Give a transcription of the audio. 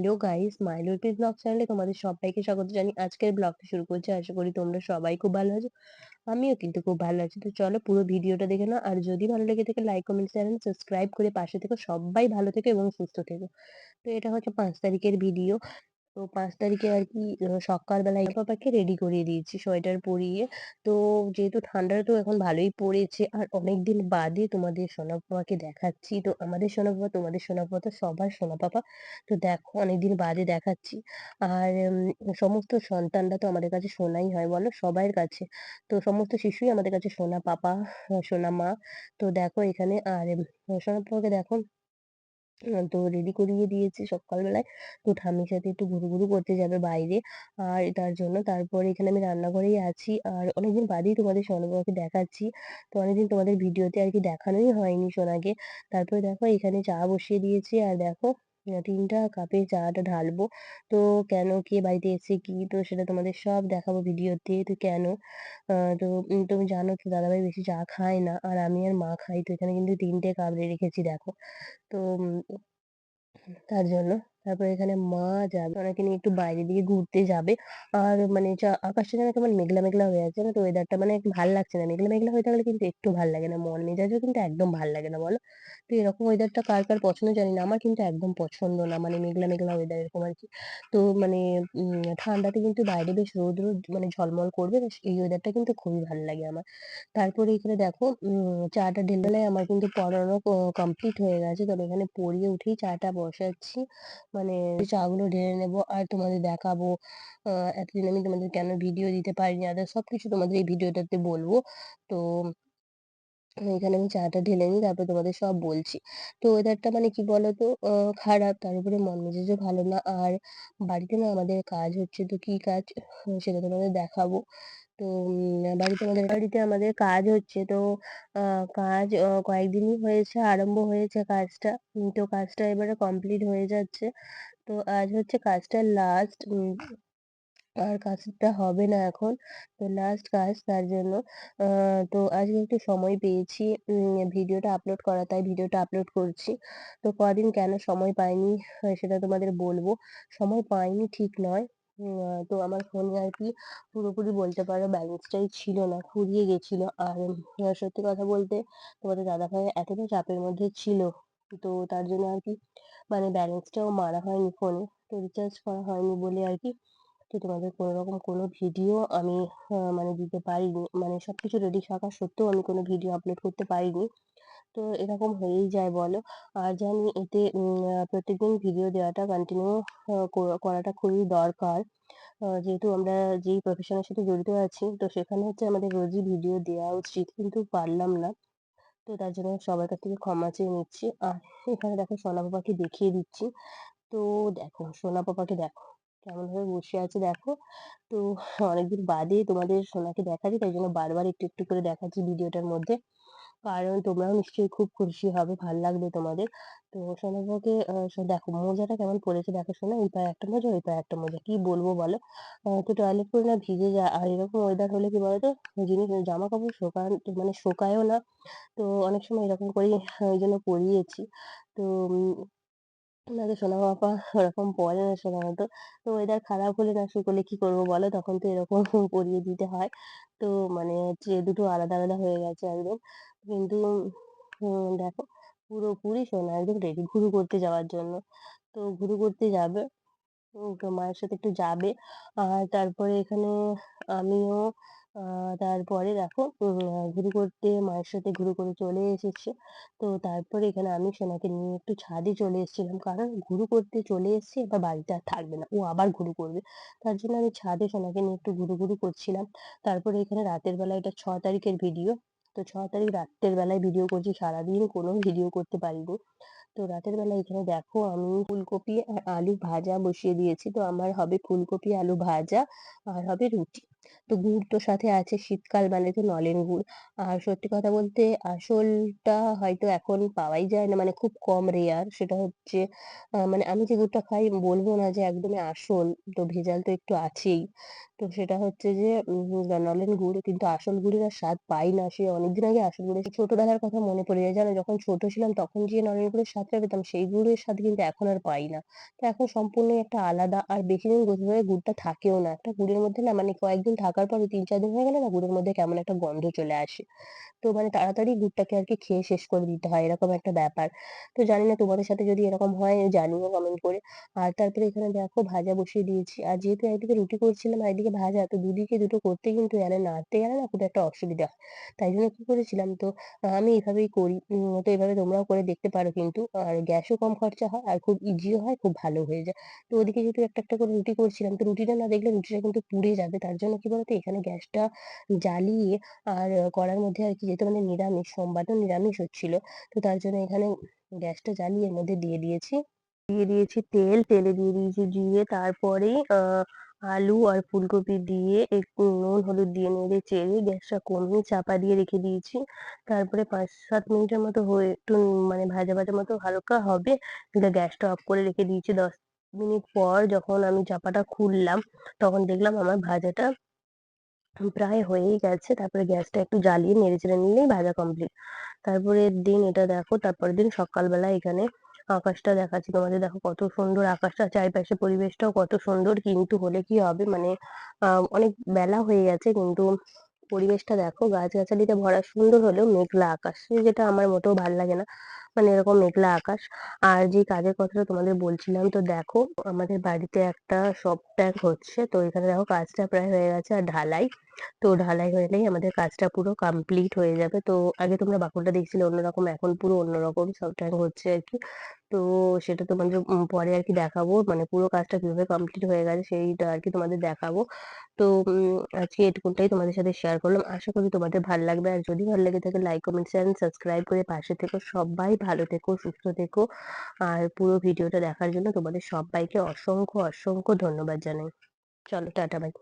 Hello guys মাইলোরপিস blog চ্যানেলে তোমাদের সবাইকে স্বাগত জানি আজকের ব্লগটা শুরু করছি। আশা করি তোমরা সবাই খুব ভালো আছো। আমিও কিন্তু খুব ভালো আছি। তো চলো পুরো ভিডিওটা দেখে নাও। আর যদি ভালো লেগে থাকে লাইক কমেন্ট চ্যানেল সাবস্ক্রাইব করে পাশে থেকো। সবাই ভালো থেকো এবং সুস্থ থেকো। তো এটা হচ্ছে পাঁচ তারিখের ভিডিও। তো ৫ তারিখে আর কি আ সকালবেলায় পাপাকে রেডি করিয়ে দিয়েছি সোয়েটার পরিয়ে। তো যেহেতু ঠান্ডাটা তো এখন ভালোই পড়েছে আর অনেকদিন বাদে তোমাদের সোনা পাপাকে দেখাচ্ছি। তো আমাদের সোনা তোমাদের সোনা পাপা তো সবার সোনা পাপা। তো দেখো অনেকদিন বাদে দেখাচ্ছি। আর সমস্ত সন্তানরা তো আমাদের কাছে সোনাই হয় বলো সবাইয়ের কাছে। তো সমস্ত শিশুই আমাদের কাছে সোনা পাপা, সোনা মা। তো দেখো এখানে আর সোনা পাপাকে দেখো তো রেডি করিয়ে দিয়েছি সকালবেলায়। তো ঠাম্মির সাথে একটু ঘুরুঘুরু করতে যাবে বাইরে। আর তার জন্য তারপরে এখানে আমি রান্নাঘরেই আছি। আর অনেকদিন বাদেই তোমাদের সোনাবাবাকে দেখাচ্ছি। তো অনেকদিন তোমাদের ভিডিওতে আর কি দেখানোই হয়নি সোনাকে। তারপরে দেখো এখানে চা বসিয়ে দিয়েছি আর দেখো আ ৩ টা কাপে চাটা ঢালবো। তো কেন কে বাড়িতে এসেছে কি তো সেটা তোমাদের সব দেখাবো ভিডিওতে। তো কেন তো তুমি জানো তো দাদাভাই বেশি চা খায় না। আর আমি আর মা খাই। তো এখানে কিন্তু ৩ টে কাপ রেখেছি, দেখো। তো তার জন্য। তারপরে এখানে মা যাবে ওনাকে নিয়ে একটু বাইরের দিকে ঘুরতে যাবে। আর মানে আকাশটা যেন কেমন মেঘলা, মেঘলা হয়ে আছে জানো তো ওয়েদারটা মানে ভালো লাগছে না। মেঘলা, মেঘলা হয়ে থাকলে কিন্তু একটু ভালো লাগে না। মন মেজাজও কিন্তু একদম ভালো লাগে না বলো? তো এরকম ওয়েদারটা কার, কার পছন্দ জানি না। আমার কিন্তু একদম পছন্দ না। মানে মেঘলা, মেঘলা ওয়েদার এরকম আর কি তো মানে ঠান্ডাতে কিন্তু বাইরে বেশ রোদ, রোদ মানে ঝলমল করবে এই ওয়েদারটা কিন্তু খুবই ভালো লাগে আমার। তারপরে এখানে দেখো চাটা ঢেলে আমার কিন্তু পড়ানো কমপ্লিট হয়ে গেছে। তবে এখানে পড়িয়ে উঠেই চাটা বসাচ্ছি। মানে চাগুলো ঢেলে নেব আর তোমাদের দেখাবো। এতদিন আমি তোমাদের কেন ভিডিও দিতে পারিনি আদার্স সবকিছু তোমাদের এই ভিডিওটাতে বলব। তো এখানে আমি চাটা ঢেলে নিই, তারপর তোমাদের সব বলছি। তো ওয়েদারটা মানে কি বলতো আ খারাপ, তার উপরে মন মেজাজও ভালো না। আর বাড়িতে না আমাদের কাজ হচ্ছে তো কি কাজ, সেটা তোমাদের দেখাবো। তো বাড়িতে আমাদের বাড়িতে আমাদের কাজ হচ্ছে তো কাজ কয়েকদিনই হয়েছে, আরম্ভ হয়েছে কাজটা। তো কাজটা এবারে কমপ্লিট হয়ে যাচ্ছে। তো আজ হচ্ছে কাজটার লাস্ট আর কাজটা হবে না এখন। তো লাস্ট কাজ তার জন্য তো আজকে একটু সময় পেয়েছি ভিডিওটা আপলোড করা, তাই ভিডিওটা আপলোড করছি। তো কদিন কেন সময় পাইনি, সেটা তোমাদের বলব। সময় পাইনি ঠিক নয়। তো আমার ফোনে আর কি পুরোপুরি বলতে পারো ব্যালেন্সটাই ছিল না, ফুরিয়ে গেছিল। আর সত্যি কথা বলতে তোমাদের দাদাভাই এতটা চাপের মধ্যে ছিল। তো তার জন্য আর কি মানে ব্যালেন্সটাও মারা হয়নি ফোনে। তো রিচার্জ করা হয়নি বলে আর কি তো তোমাদের কোনো রকম কোনো ভিডিও আমি মানে দিতে পারিনি। মানে সব কিছু রেডি থাকা সত্ত্বেও আমি কোনো ভিডিও আপলোড করতে পারিনি। তো এরকম হয়েই যায় বলো। আর জানি এতে প্রত্যেকদিন ভিডিও দেওয়াটা কন্টিনিউ করাটা খুবই দরকার। যেহেতু আমরা যেই প্রফেশন এর সাথে জড়িত আছি তো সেখানে হচ্ছে আমাদের রোজই ভিডিও দেওয়া উচিত। কিন্তু পারলাম না। তো তার জন্য সবার কাছ থেকে ক্ষমা চেয়ে নিচ্ছি। আর এখানে দেখো সোনা পাপাকে দেখিয়ে দিচ্ছি। তো দেখো সোনা পাপাকে দেখো। কেমনভাবে বসে আছে দেখো। তো অনেকদিন বাদে তোমাদের সোনাকে দেখাচ্ছি তাই জন্য বারবার একটু, একটু করে দেখাচ্ছি ভিডিওটার মধ্যে। কারণ তোমরাও নিশ্চয়ই খুব খুশি হবে, ভালো লাগবে তোমাদের। তো সোনা দেখো মোজাটা কেমন পড়েছে দেখো সোনা। এই পায়ে একটা মোজা, ওই পায়ে একটা মোজা। কি বলব বলো? তো টয়লেট করে না ভিজে যায়। আর এরকম ওয়েদার হলে কি বলতো জিনিস জামা কাপড় শোকান মানে শোকায়ও না। তো অনেক সময় এরকম করেই ওই জন্য পরিয়েছি। তো আপনাদের সোনা পাপা ওরকম পরে না সাধারণত। তো ওয়েদার খারাপ হলে না শুকোলে কি করব বলো? তখন তো এরকম পরিয়ে দিতে হয়। তো মানে হচ্ছে দুটো আলাদা, আলাদা হয়ে গেছে একদম। কিন্তু দেখো পুরোপুরি সোনা একদম রেডি ঘুরু করতে যাওয়ার জন্য। তো ঘুরু করতে যাবে। তো মায়ের সাথে একটু যাবে। আর তারপরে এখানে আমিও তারপরে দেখো ঘুরু করতে মায়ের সাথে ঘুরু করে চলে এসেছি। তো তারপরে এখানে আমি সোনাকে নিয়ে একটু ছাদে চলে এসেছিলাম। কারণ ঘুরু করতে চলে এসেছি এবার বাড়িতে আর থাকবে না। ও আবার ঘুরু করবে। তার জন্য আমি ছাদে সোনাকে নিয়ে একটু ঘুরু, ঘুরু করছিলাম। তারপরে এখানে রাতের বেলা এটা ৬ তারিখের ভিডিও। তো ছ তারিখ রাত্রের বেলায় ভিডিও করছি। সারাদিন কোনো ভিডিও করতে পারিনি। তো রাতের বেলা এখানে দেখো আমি ফুলকপি আলু ভাজা বসিয়ে দিয়েছি। তো আমার হবে ফুলকপি, আলু ভাজা আর হবে রুটি। তো গুড় তো সাথে আছে, শীতকাল মানে তো নলেন গুড়। আর সত্যি কথা বলতে আসলটা হয়তো এখন পাওয়াই যায় না মানে খুব কম রেয়ার। সেটা হচ্ছে মানে আমি যে গুড়টা খাই বলব না যে একদমই আসল। তো ভেজাল তো একটু আছেই। তো সেটা হচ্ছে যে নলেন গুড় কিন্তু আসল গুড়ের আর স্বাদ পাই না। সে অনেকদিন আগে আসল গুড়ের ছোটবেলার কথা মনে পড়ে যায় জানো? যখন ছোট ছিলাম তখন যে নলেন গুড়ের স্বাদটা পেতাম, সেই গুড়ের স্বাদ কিন্তু এখন আর পাই না। তো এখন সম্পূর্ণই একটা আলাদা আর বেশিদিন বোধহয় গুড়টা থাকেও না। একটা গুড়ের মধ্যে না মানে কয়েকদিন থাকার পরে ৩-৪ দিন হয়ে গেলে না গুড়ের মধ্যে কেমন একটা গন্ধ চলে আসে। তো মানে তাড়াতাড়ি গুড়টাকে আর কি খেয়ে শেষ করে দিতে হয়, এরকম একটা ব্যাপার। তো জানি না তোমাদের সাথে যদি এরকম হয়, জানিও কমেন্ট করে। আর তারপরে এখানে দেখো ভাজা বসিয়ে দিয়েছি। আর যেহেতু একদিকে রুটি করছিলাম, আর একদিকে ভাজা তো দুদিকে দুটো করতে কিন্তু জানে নাড়তে গেলে না খুব একটা অসুবিধা হয়। তাই জন্য কি করেছিলাম তো আমি এভাবেই করি। তো এভাবে তোমরাও করে দেখতে পারো কিন্তু। আর গ্যাসও কম খরচা হয় আর খুব ইজিও হয়, খুব ভালো হয়ে যায়। তো ওদিকে যেহেতু একটা, একটা করে রুটি করছিলাম তো রুটিটা না দেখলে রুটিটা কিন্তু পুড়ে যাবে। তার জন্য কি বলতো এখানে গ্যাসটা জ্বালিয়ে আর কড়ার মধ্যে আর কি যেহেতু মানে নিরামিষ, সোমবারও নিরামিষ হচ্ছিল। তো তার জন্য এখানে গ্যাসটা জ্বালিয়ে এর মধ্যে দিয়ে দিয়েছি। দিয়ে দিয়েছি তেল, তেলে দিয়ে দিয়েছি জিরে তারপরে আলু আর ফুলকপি দিয়ে একটু নুন হলুদ দিয়ে নেড়ে চেড়ে গ্যাসটা কমিয়ে চাপা দিয়ে রেখে দিয়েছি। তারপরে ৫-৭ মিনিটের মতো হয়ে একটু মানে ভাজা, ভাজা মতো হালকা হবে। গ্যাসটা অফ করে রেখে দিয়েছি ১০ মিনিট পর যখন আমি চাপাটা খুললাম তখন দেখলাম আমার ভাজাটা প্রায় হয়েই গেছে। তারপরে গ্যাসটা একটু জ্বালিয়ে নেড়েচেড়ে নিলেই ভাজা কমপ্লিট। তারপরের দিন এটা দেখো তারপরের দিন সকালবেলা এখানে আকাশটা দেখাচ্ছি তোমাদের দেখো কত সুন্দর আকাশটা চারিপাশে পরিবেশটাও কত সুন্দর কিন্তু হলে কি হবে মানে অনেক বেলা হয়ে গেছে, কিন্তু পরিবেশটা দেখো, গাছগাছালিতে ভরা সুন্দর হলেও মেঘলা আকাশ যেটা আমার মোটেও ভালো লাগে না। মানে এরকম মেঘলা আকাশ। আর যে কাজের কথাটা তোমাদের বলছিলাম, তো দেখো, আমাদের বাড়িতে একটা সব ট্যাঙ্ক হচ্ছে। তো এখানে দেখো কাজটা প্রায় হয়ে গেছে আর ঢালাই। তো ঢালাই হলেই আমাদের কাজটা পুরো কমপ্লিট হয়ে যাবে। তো আগে তোমরা বাকুড়টা দেখছিলে অন্যরকম এখন পুরো অন্যরকম ট্যাঙ্ক হচ্ছে আরকি। তো সেটা তোমাদের পরে আরকি দেখাবো। মানে পুরো কাজটা কীভাবে কমপ্লিট হয়ে গেছে সেইটা আরকি তোমাদের দেখাবো। তো আজকে এটুকুটাই তোমাদের সাথে শেয়ার করলাম। আশা করি তোমাদের ভালো লাগবে। আর যদি ভালো লেগে থাকে লাইক, কমেন্ট, শেয়ার সাবস্ক্রাইব করে পাশে থেকো। সবাই ভালো থেকো, সুস্থ থেকো। আর পুরো ভিডিওটা দেখার জন্য তোমাদের সব্বাইকে অসংখ্য, অসংখ্য ধন্যবাদ জানাই। চলো টাটা বাই।